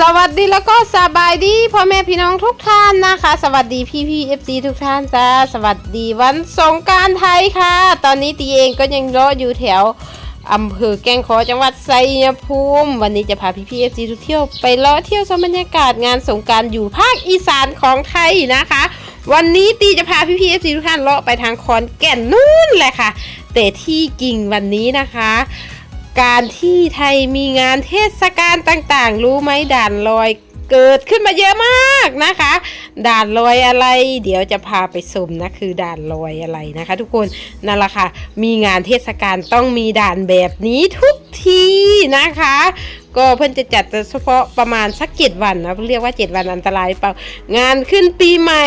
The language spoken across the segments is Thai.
สวัสดีแล้วก็สบายดีพ่อแม่พี่น้องทุกท่านนะคะ สวัสดีพี่พี่เอฟซีทุกท่านจ้าสวัสดีวันสงการไทยค่ะ ตอนนี้ตีเองก็ยังรออยู่แถวอำเภอแก้งขอจังหวัดไซยภูมิ วันนี้จะพาพี่พี่เอฟซีทุกเที่ยวไปเลาะเที่ยวชมบรรยากาศงานสงการอยู่ภาคอีสานของไทยนะคะ วันนี้ตีจะพาพี่พี่เอฟซีทุกท่านเลาะไปทางคอนแก่นนู่นแหละค่ะ แต่ที่กิ่งวันนี้นะคะ การที่ไทยมีงานเทศกาลต่างๆ รู้ไหมด่านลอย เกิดขึ้นมาเยอะมากนะคะ ด่านลอยอะไร เดี๋ยวจะพาไปชมนะคือด่านลอยอะไรนะคะ ทุกคนนั่นแหละค่ะ มีงานเทศกาลต้องมีด่านแบบนี้ทุกทีนะคะ ก็เพิ่นจะจัดเฉพาะประมาณสักเจ็ดวันนะเรียกว่าเจ็ดวันอันตรายเปล่างานขึ้นปีใหม่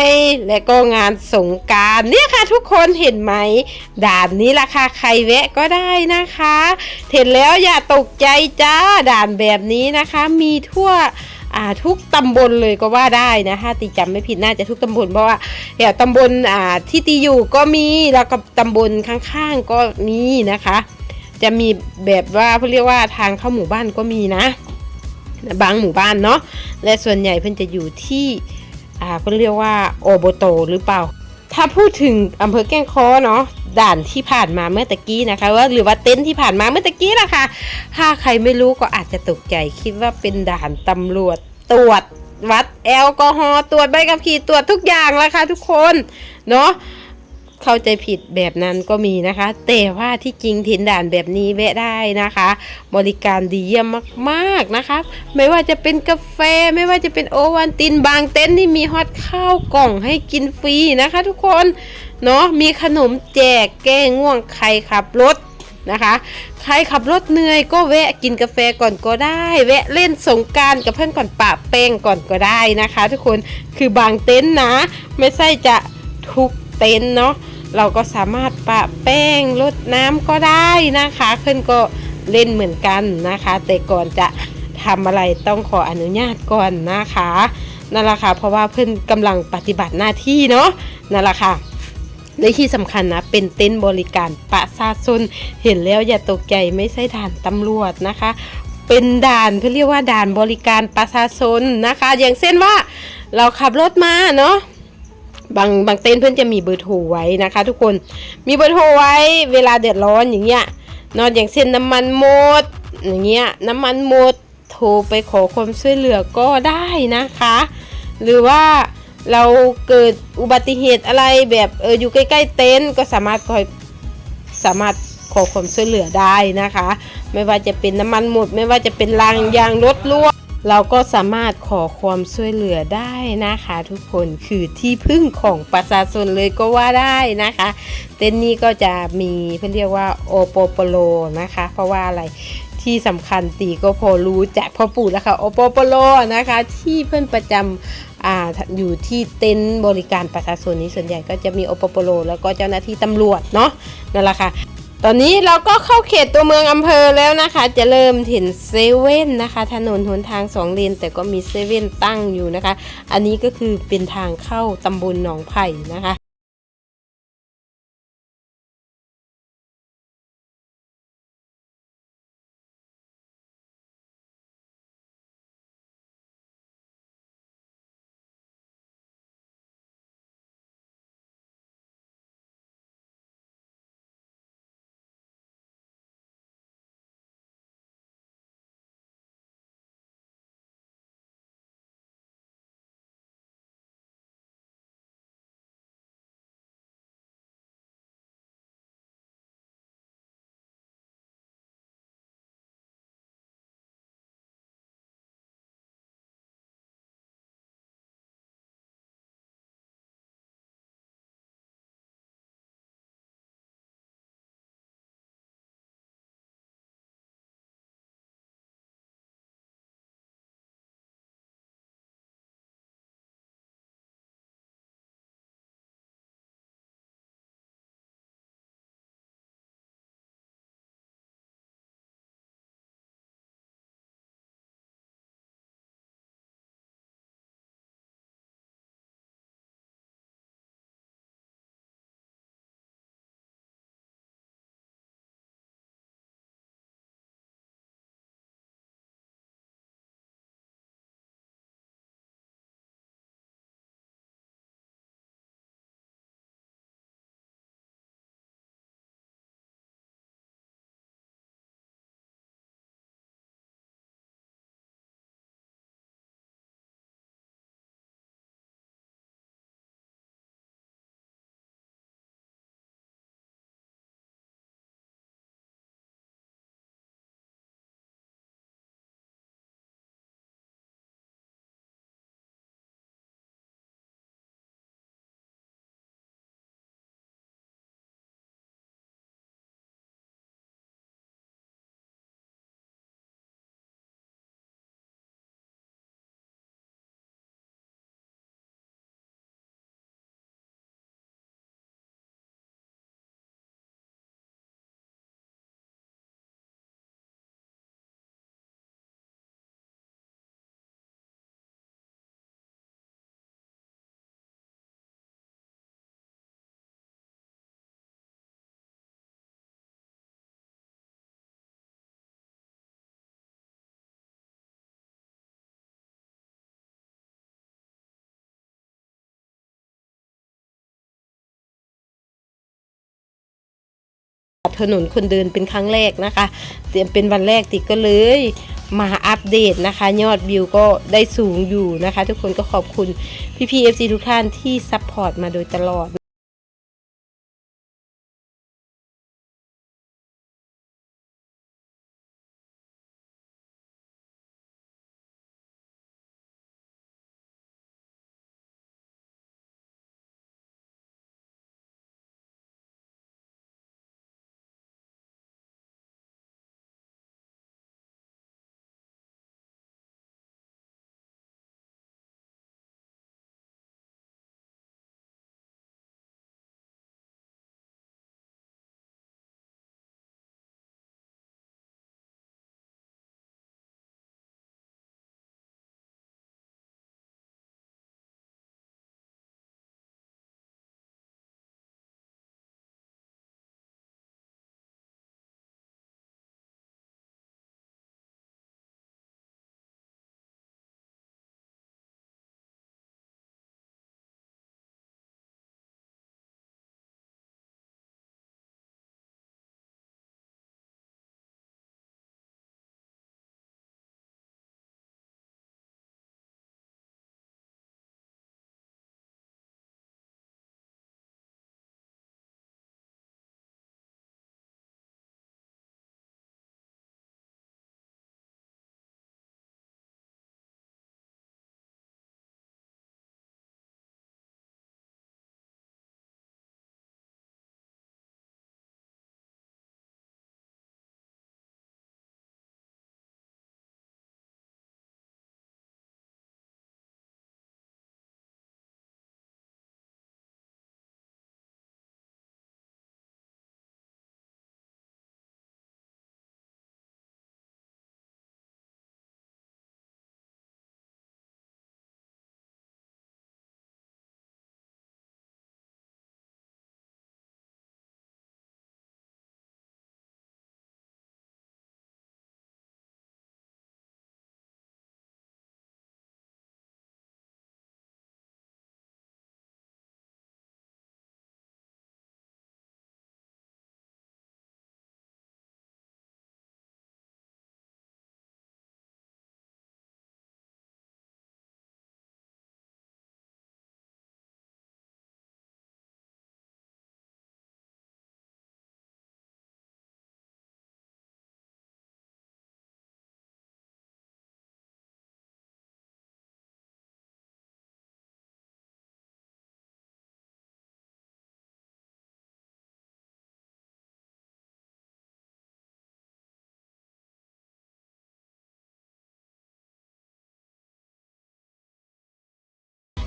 และก็งานสงการเนี่ยค่ะ ทุกคนเห็นไหมด่านนี้ราคาใครแวะก็ได้นะคะ เห็นแล้วอย่าตกใจจ้าด่านแบบนี้นะคะ มีทั่ว ทุกตำบลเลยก็ว่าได้นะถ้าตีจำไม่ผิดน่าจะทุกตำบลเพราะว่าแถวตำบลอ่าที่ตีอยู่ก็มีแล้วก็ตำบลข้างๆก็มีนะคะ จะมีแบบว่าเขาเรียกว่าทางเข้าหมู่บ้านก็มีนะ บางหมู่บ้านเนาะและส่วนใหญ่เพิ่นจะอยู่ที่อ่าเพิ่นเรียกว่าโอโบโตหรือเปล่า ถ้าพูดถึงอำเภอแก้งค้อเนาะ ด่านที่ผ่านมาเมื่อตะกี้นะคะว่าหรือว่าเต็นท์ที่ผ่านมาเมื่อตะกี้ล่ะคะ ถ้าใครไม่รู้ก็อาจจะตกใจคิดว่าเป็นด่านตำรวจตรวจวัดแอลกอฮอล์ตรวจใบขับขี่ตรวจทุกอย่างแล้วค่ะทุกคนเนาะเข้าใจผิดแบบนั้นก็มีนะคะ แต่ว่าที่จริงถิ่นด่านแบบนี้แวะได้นะคะ บริการดีเยี่ยมมากๆนะคะ ไม่ว่าจะเป็นกาแฟไม่ว่าจะเป็นโอวันตินบางเต็นท์นี่มีฮอตข้าวกล่องให้กินฟรีนะคะ ทุกคน เนาะมีขนมแจกแก้ง่วงใครขับรถนะคะ ใครขับรถเหนื่อยก็แวะกินกาแฟก่อนก็ได้ แวะเล่นสงการกับเพื่อนก่อนปะแป้งก่อนก็ได้นะคะ ทุกคนคือบางเต็นท์นะ ไม่ใช่จะทุกเต็นท์เนาะเราก็สามารถปะแป้งลดน้ำก็ได้นะคะขึ้นก็เล่นเหมือนกันนะคะ แต่ก่อนจะทำอะไรต้องขออนุญาตก่อนนะคะนั่นแหละค่ะเพราะว่าเพื่อนกำลังปฏิบัติหน้าที่เนาะนั่นแหละค่ะ และที่สำคัญนะ เป็นเต็นท์บริการประชาชนเห็นแล้วอย่าตกใจไม่ใช่ด่านตำรวจนะคะ เป็นด่านเขาเรียกว่าด่านบริการประชาชนนะคะ อย่างเช่นว่าเราขับรถมาเนาะบางบางเต็นท์เพื่อนจะมีเบอร์โทรไว้นะคะ ทุกคนมีเบอร์โทรไว้เวลาเดือดร้อนอย่างเงี้ยนอนอย่างเช่นน้ำมันหมดอย่างเงี้ยน้ำมันหมดโทรไปขอความช่วยเหลือก็ได้นะคะ หรือว่า เราเกิดอุบัติเหตุอะไรแบบเอออยู่ใกล้ๆเต็นท์ก็สามารถคอยสามารถขอความช่วยเหลือได้นะคะ ไม่ว่าจะเป็นน้ำมันหมด ไม่ว่าจะเป็นรางยางรถรั่วเราก็สามารถขอความช่วยเหลือได้นะคะ ทุกคนคือที่พึ่งของประชาชนเลยก็ว่าได้นะคะ เต็นนี้ก็จะมีเพื่อเรียกว่าโอโปโปโลนะคะ เพราะว่าอะไร ที่สำคัญตีก็พอรู้จกพ่อปู่แล้วค่ะโอโปโปโลนะคะ ที่เพื่อนประจำอ่าอยู่ที่เต็นท์บริการประชาชนนี้ส่วนใหญ่ก็จะมีโอโปโปโล แล้วก็เจ้าหน้าที่ตำรวจเนาะนั่นแหละค่ะตอนนี้เราก็เข้าเขตตัวเมืองอำเภอแล้วนะคะ จะเริ่มเห็นเซเว่นนะคะ ถนนหนทางสองเลนแต่ก็มีเซเว่นตั้งอยู่นะคะ อันนี้ก็คือเป็นทางเข้าตำบลหนองไผ่นะคะ ถนนคนเดินเป็นครั้งแรกนะคะเตรียมเป็นวันแรกติก็เลยมาอัปเดตนะคะ ยอดวิวก็ได้สูงอยู่นะคะ ทุกคนก็ขอบคุณพี่พีเอฟซีทุกท่านที่ซัพพอร์ตมาโดยตลอด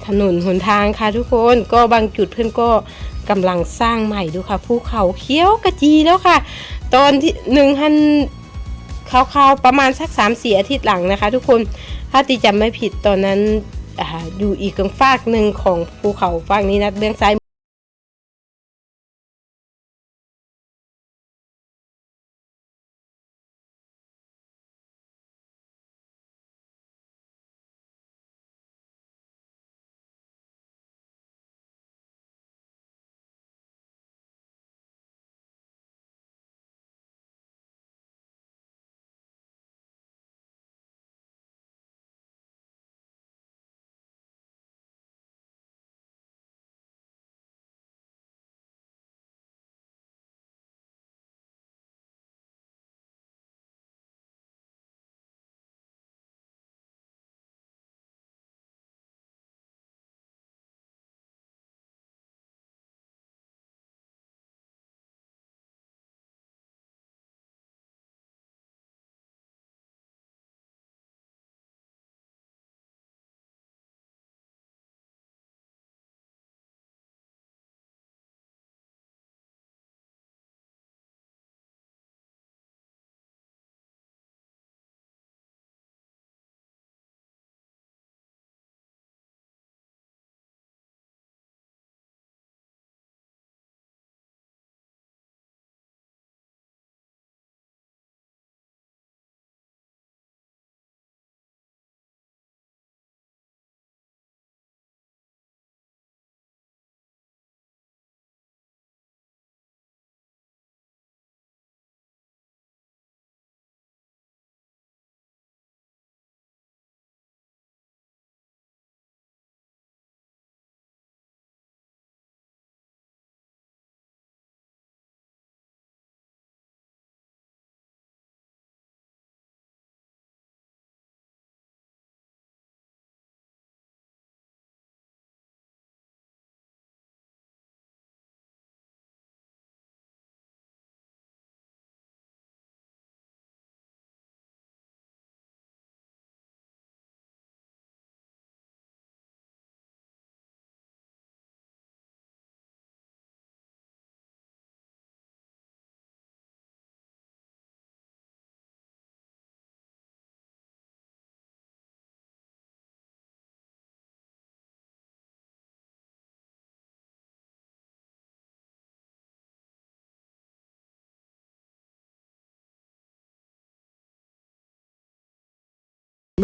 ถนนหนทางค่ะทุกคนก็บางจุดเพื่อนก็กำลังสร้างใหม่ดูค่ะภูเขาเขียวกระจีแล้วค่ะ ตอนที่หนึ่งพันคร่าวๆประมาณสักสามสี่อาทิตย์หลังนะคะ ทุกคนถ้าตีจำไม่ผิดตอนนั้นออยู่อีกตรงฟากหนึ่งของภูเขาฟากนี้นะเบื้องซ้าย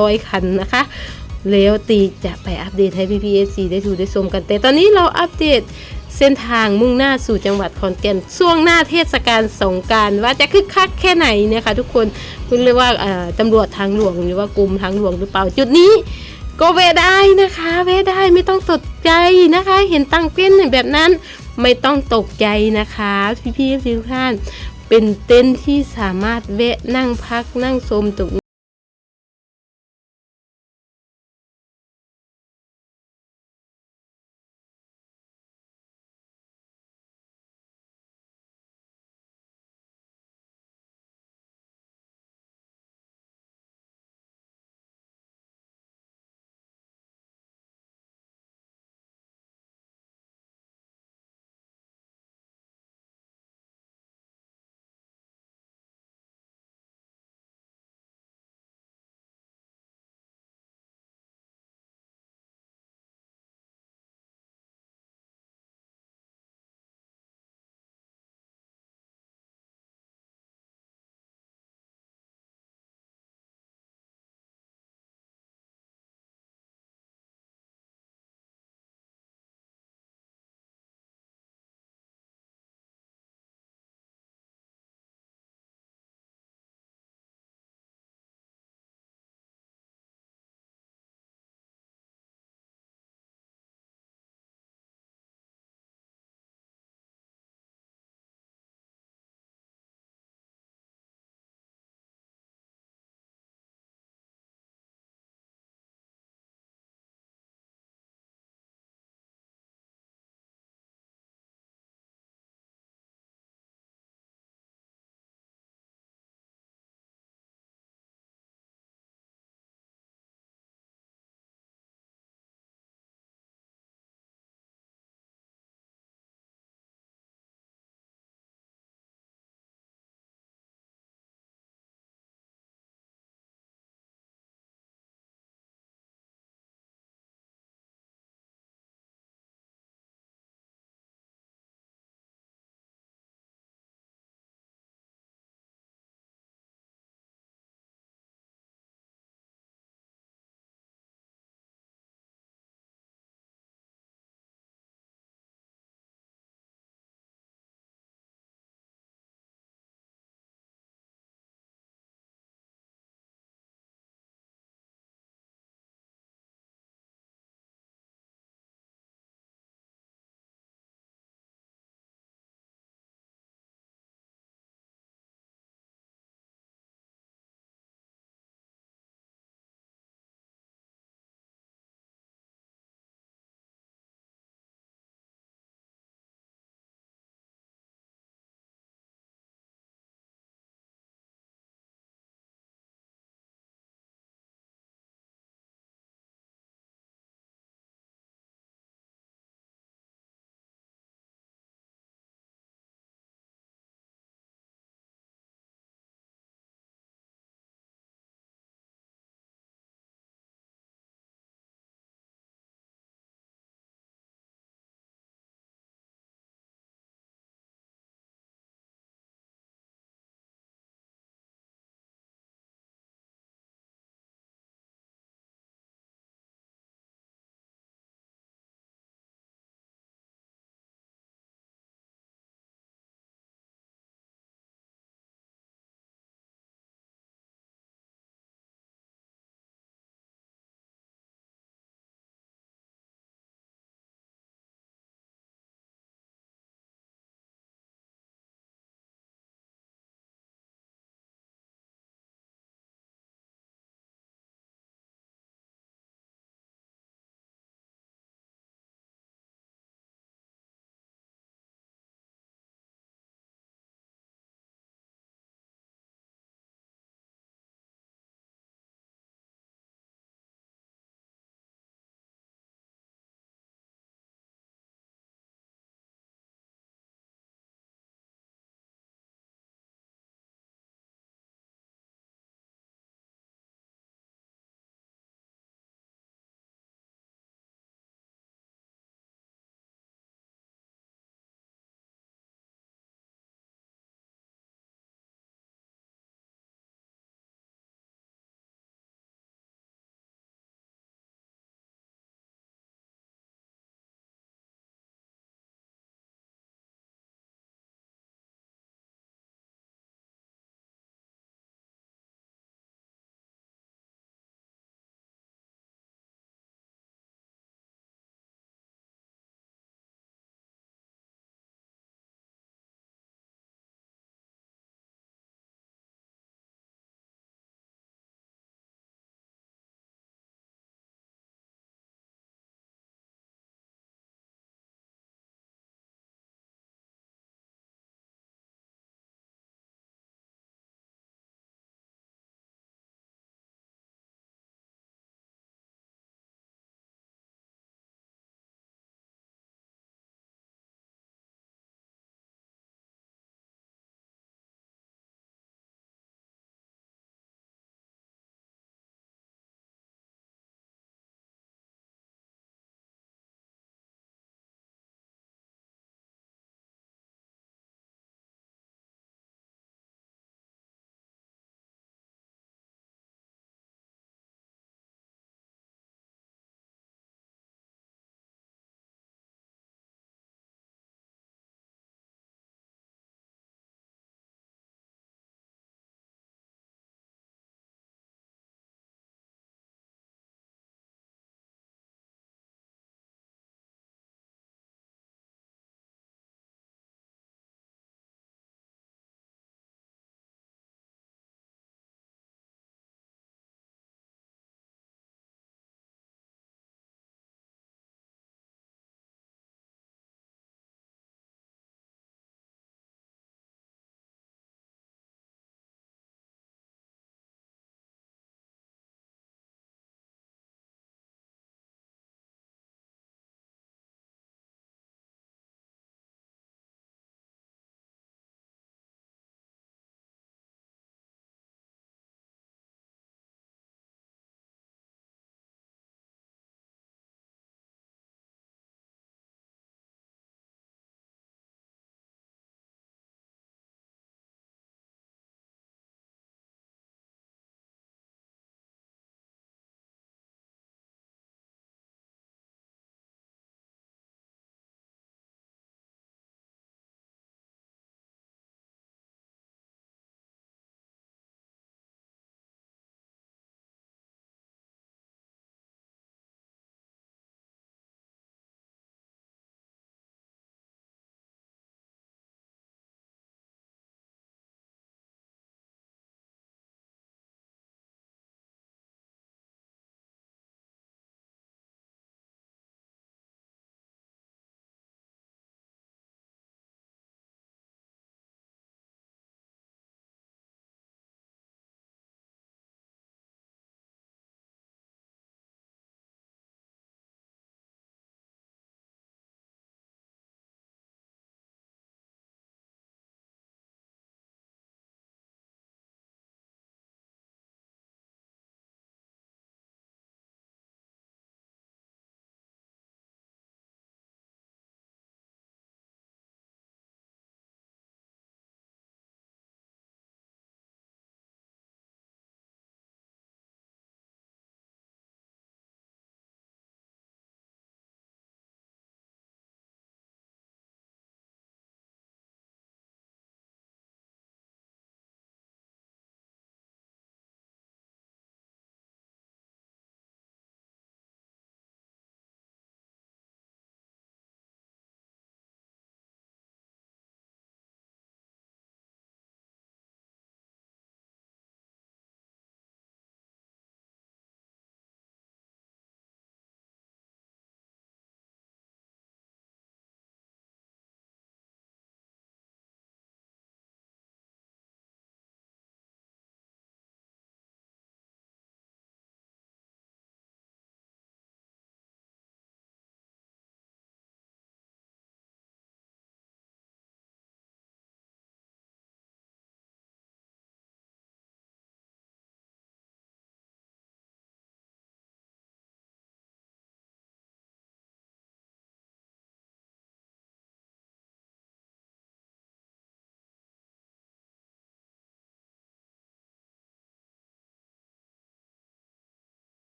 ร้อยคันนะคะ แล้วตีจะไปอัปเดตให้พี่พีเอซีได้ดูได้ชมกัน แต่ตอนนี้เราอัปเดตเส้นทางมุ่งหน้าสู่จังหวัดขอนแก่นช่วงหน้าเทศกาลสงการว่าจะคึกคักแค่ไหนนะคะทุกคนเพิ่งเรียกว่าตำรวจทางหลวงหรือว่ากรมทางหลวงหรือเปล่าจุดนี้ก็แวได้นะคะแวได้ไม่ต้องตกใจนะคะ เห็นตั้งเต้นแบบนั้นไม่ต้องตกใจนะคะพี่ๆทุกท่านเป็นเต็นท์ที่สามารถแวะนั่งพักนั่งชมตรง